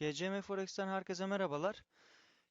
GCM Forex'ten herkese merhabalar.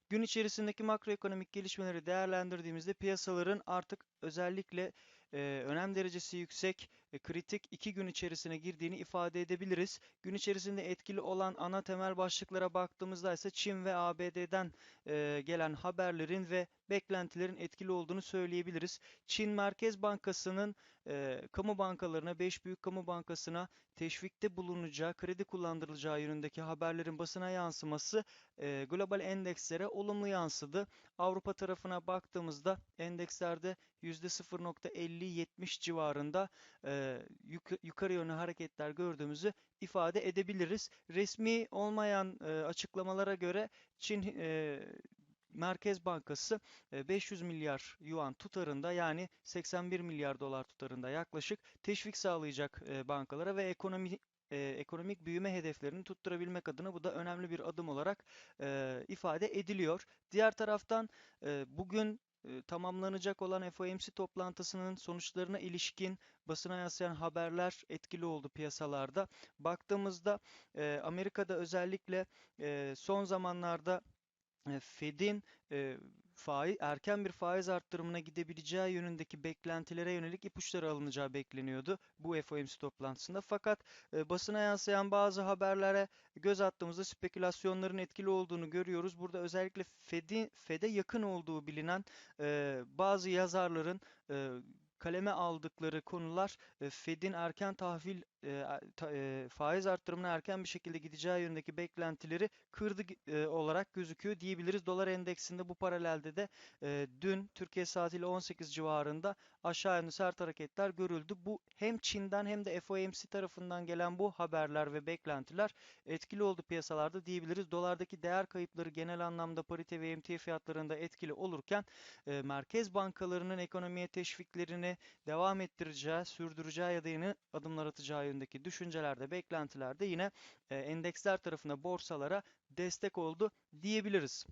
Gün içerisindeki makroekonomik gelişmeleri değerlendirdiğimizde piyasaların artık özellikle e, önem derecesi yüksek, kritik iki gün içerisine girdiğini ifade edebiliriz. Gün içerisinde etkili olan ana temel başlıklara baktığımızda ise Çin ve ABD'den e, gelen haberlerin ve beklentilerin etkili olduğunu söyleyebiliriz. Çin Merkez Bankası'nın e, kamu bankalarına, 5 büyük kamu bankasına teşvikte bulunacağı, kredi kullandırılacağı yönündeki haberlerin basına yansıması e, global endekslere olumlu yansıdı. Avrupa tarafına baktığımızda endekslerde %0.50-70 civarında e, yuk yukarı yönlü hareketler gördüğümüzü ifade edebiliriz. Resmi olmayan e, açıklamalara göre Çin e, Merkez Bankası 500 milyar yuan tutarında yani 81 milyar dolar tutarında yaklaşık teşvik sağlayacak bankalara ve ekonomi ekonomik büyüme hedeflerini tutturabilmek adına bu da önemli bir adım olarak ifade ediliyor. Diğer taraftan bugün tamamlanacak olan FOMC toplantısının sonuçlarına ilişkin basına yansıyan haberler etkili oldu piyasalarda. Baktığımızda Amerika'da özellikle son zamanlarda Fed'in faiz, erken bir faiz arttırımına gidebileceği yönündeki beklentilere yönelik ipuçları alınacağı bekleniyordu bu FOMC toplantısında. Fakat e, basına yansıyan bazı haberlere göz attığımızda spekülasyonların etkili olduğunu görüyoruz. Burada özellikle Fed'in Fed'e yakın olduğu bilinen e, bazı yazarların e, kaleme aldıkları konular e, Fed'in erken tahvil e, e, faiz arttırımına erken bir şekilde gideceği yönündeki beklentileri kırdı olarak gözüküyor diyebiliriz. Dolar endeksinde bu paralelde de dün Türkiye saatiyle 18 civarında aşağı yönlü sert hareketler görüldü. Bu hem Çin'den hem de FOMC tarafından gelen bu haberler ve beklentiler etkili oldu piyasalarda diyebiliriz. Dolardaki değer kayıpları genel anlamda parite ve emtia fiyatlarında etkili olurken merkez bankalarının ekonomiye teşviklerini devam ettireceği, sürdüreceği ya da yeni adımlar atacağı yönündeki düşüncelerde, beklentilerde yine e, endeksler tarafına borsalara destek oldu diyebiliriz.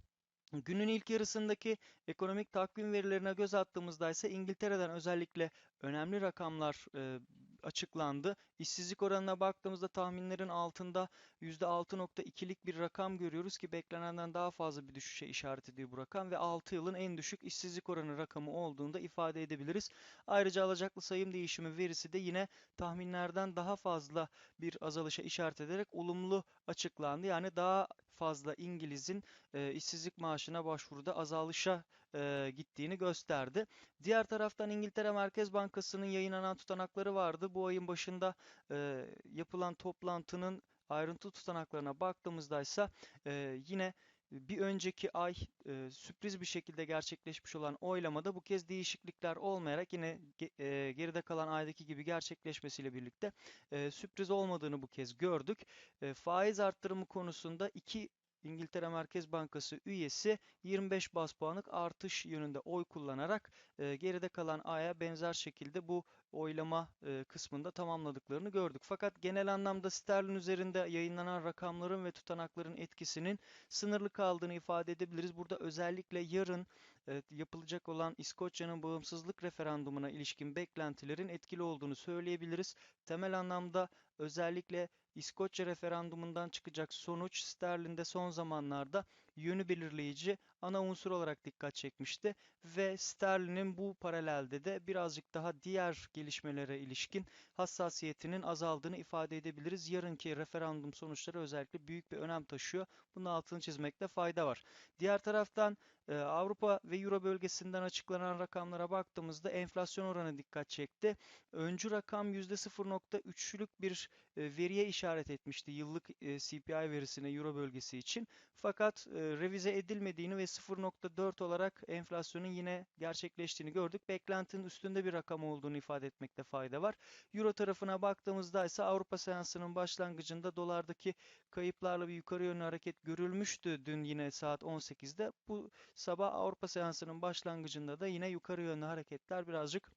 Günün ilk yarısındaki ekonomik takvim verilerine göz attığımızda ise İngiltere'den özellikle önemli rakamlar e, açıklandı. İşsizlik oranına baktığımızda tahminlerin altında %6.2'lik bir rakam görüyoruz ki beklenenden daha fazla bir düşüşe işaret ediyor bu rakam ve 6 yılın en düşük işsizlik oranı rakamı olduğunda ifade edebiliriz. Ayrıca alacaklı sayım değişimi verisi de yine tahminlerden daha fazla bir azalışa işaret ederek olumlu açıklandı. Yani daha fazla İngiliz'in e, işsizlik maaşına başvuruda azalışa e, gittiğini gösterdi. Diğer taraftan İngiltere Merkez Bankası'nın yayınlanan tutanakları vardı. Bu ayın başında e, yapılan toplantının ayrıntı tutanaklarına baktığımızda ise e, yine bir önceki ay e, sürpriz bir şekilde gerçekleşmiş olan oylamada bu kez değişiklikler olmayarak yine e, geride kalan aydaki gibi gerçekleşmesiyle birlikte e, sürpriz olmadığını bu kez gördük. E, faiz arttırımı konusunda iki İngiltere Merkez Bankası üyesi 25 bas puanlık artış yönünde oy kullanarak e, geride kalan aya benzer şekilde bu oylama e, kısmında tamamladıklarını gördük. Fakat genel anlamda sterlin üzerinde yayınlanan rakamların ve tutanakların etkisinin sınırlı kaldığını ifade edebiliriz. Burada özellikle yarın e, yapılacak olan İskoçya'nın bağımsızlık referandumuna ilişkin beklentilerin etkili olduğunu söyleyebiliriz. Temel anlamda özellikle İskoçya referandumundan çıkacak sonuç sterlinde son zamanlarda yönü belirleyici ana unsur olarak dikkat çekmişti ve sterlinin bu paralelde de birazcık daha diğer gelişmelere ilişkin hassasiyetinin azaldığını ifade edebiliriz. Yarınki referandum sonuçları özellikle büyük bir önem taşıyor. Bunun altını çizmekte fayda var. Diğer taraftan e, Avrupa ve Euro bölgesinden açıklanan rakamlara baktığımızda enflasyon oranı dikkat çekti. Öncü rakam %0.3'lük bir e, veriye işaret etmişti yıllık e, CPI verisine Euro bölgesi için. Fakat revize edilmediğini ve 0.4 olarak enflasyonun yine gerçekleştiğini gördük. Beklentinin üstünde bir rakam olduğunu ifade etmekte fayda var. Euro tarafına baktığımızda ise Avrupa seansının başlangıcında dolardaki kayıplarla bir yukarı yönlü hareket görülmüştü dün yine saat 18'de. Bu sabah Avrupa seansının başlangıcında da yine yukarı yönlü hareketler birazcık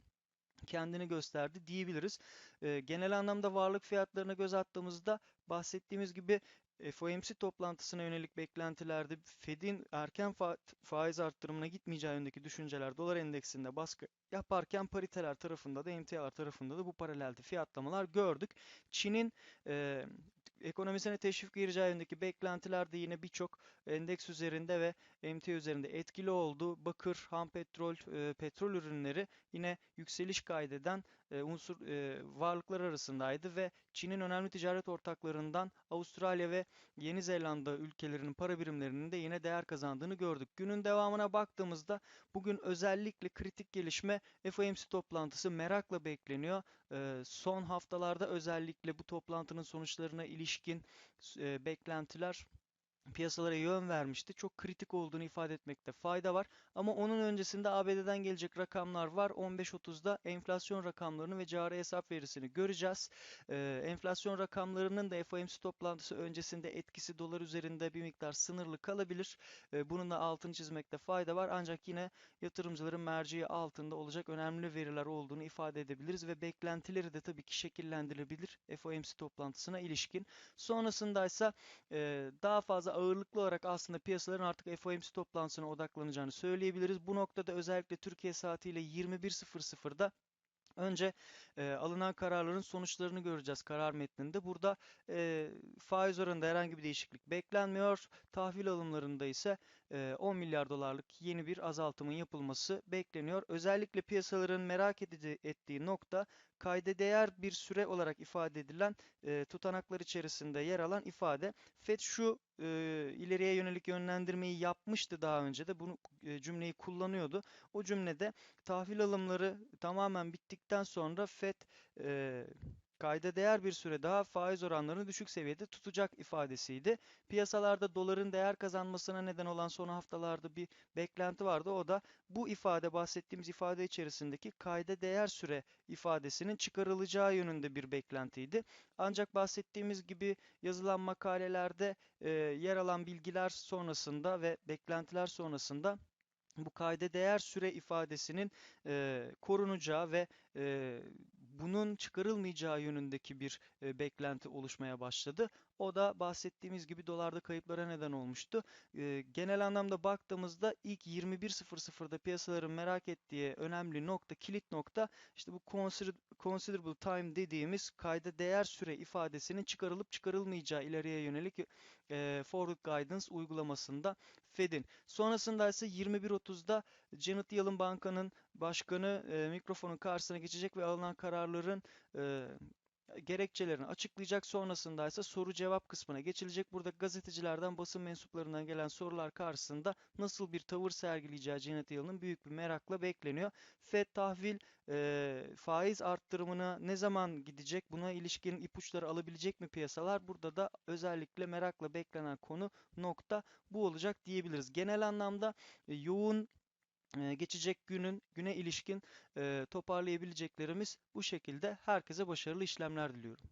kendini gösterdi diyebiliriz. E, genel anlamda varlık fiyatlarına göz attığımızda bahsettiğimiz gibi FOMC toplantısına yönelik beklentilerde Fed'in erken fa faiz arttırımına gitmeyeceği yönündeki düşünceler dolar endeksinde baskı yaparken pariteler tarafında da emtialar tarafında da bu paralelde fiyatlamalar gördük. Çin'in e, ekonomisine teşvik gireceği yönündeki beklentiler de yine birçok endeks üzerinde ve emtia üzerinde etkili oldu. Bakır, ham petrol, e, petrol ürünleri yine yükseliş kaydeden e, unsur e, varlıklar arasındaydı ve Çin'in önemli ticaret ortaklarından Avustralya ve Yeni Zelanda ülkelerinin para birimlerinin de yine değer kazandığını gördük. Günün devamına baktığımızda bugün özellikle kritik gelişme FOMC toplantısı merakla bekleniyor. E, son haftalarda özellikle bu toplantının sonuçlarına ilişkin e, beklentiler piyasalara yön vermişti. Çok kritik olduğunu ifade etmekte fayda var. Ama onun öncesinde ABD'den gelecek rakamlar var. 15.30'da enflasyon rakamlarını ve cari hesap verisini göreceğiz. Ee, enflasyon rakamlarının da FOMC toplantısı öncesinde etkisi dolar üzerinde bir miktar sınırlı kalabilir. Ee, bunun da altını çizmekte fayda var. Ancak yine yatırımcıların merceği altında olacak önemli veriler olduğunu ifade edebiliriz ve beklentileri de tabii ki şekillendirilebilir FOMC toplantısına ilişkin. Sonrasında ise e, daha fazla ağırlıklı olarak aslında piyasaların artık FOMC toplantısına odaklanacağını söyleyebiliriz. Bu noktada özellikle Türkiye saatiyle 21.00'da Önce e, alınan kararların sonuçlarını göreceğiz karar metninde. Burada e, faiz oranında herhangi bir değişiklik beklenmiyor. Tahvil alımlarında ise 10 milyar dolarlık yeni bir azaltımın yapılması bekleniyor. Özellikle piyasaların merak ettiği nokta kayda değer bir süre olarak ifade edilen tutanaklar içerisinde yer alan ifade. FED şu ileriye yönelik yönlendirmeyi yapmıştı daha önce de bunu cümleyi kullanıyordu. O cümlede tahvil alımları tamamen bittikten sonra FED kayda değer bir süre daha faiz oranlarını düşük seviyede tutacak ifadesiydi. Piyasalarda doların değer kazanmasına neden olan son haftalarda bir beklenti vardı. O da bu ifade bahsettiğimiz ifade içerisindeki kayda değer süre ifadesinin çıkarılacağı yönünde bir beklentiydi. Ancak bahsettiğimiz gibi yazılan makalelerde e, yer alan bilgiler sonrasında ve beklentiler sonrasında bu kayda değer süre ifadesinin e, korunacağı ve e, bunun çıkarılmayacağı yönündeki bir beklenti oluşmaya başladı. O da bahsettiğimiz gibi dolarda kayıplara neden olmuştu. E, genel anlamda baktığımızda ilk 21.00'da piyasaların merak ettiği önemli nokta, kilit nokta işte bu consider, considerable time dediğimiz kayda değer süre ifadesinin çıkarılıp çıkarılmayacağı ileriye yönelik e, forward guidance uygulamasında Fed'in. Sonrasında ise 21.30'da Janet Yellen Banka'nın başkanı e, mikrofonun karşısına geçecek ve alınan kararların e, gerekçelerini açıklayacak. Sonrasında ise soru cevap kısmına geçilecek. Burada gazetecilerden, basın mensuplarından gelen sorular karşısında nasıl bir tavır sergileyeceği Janet Yellen'ın büyük bir merakla bekleniyor. FED tahvil e, faiz arttırımına ne zaman gidecek? Buna ilişkin ipuçları alabilecek mi piyasalar? Burada da özellikle merakla beklenen konu nokta bu olacak diyebiliriz. Genel anlamda e, yoğun geçecek günün güne ilişkin toparlayabileceklerimiz bu şekilde. Herkese başarılı işlemler diliyorum.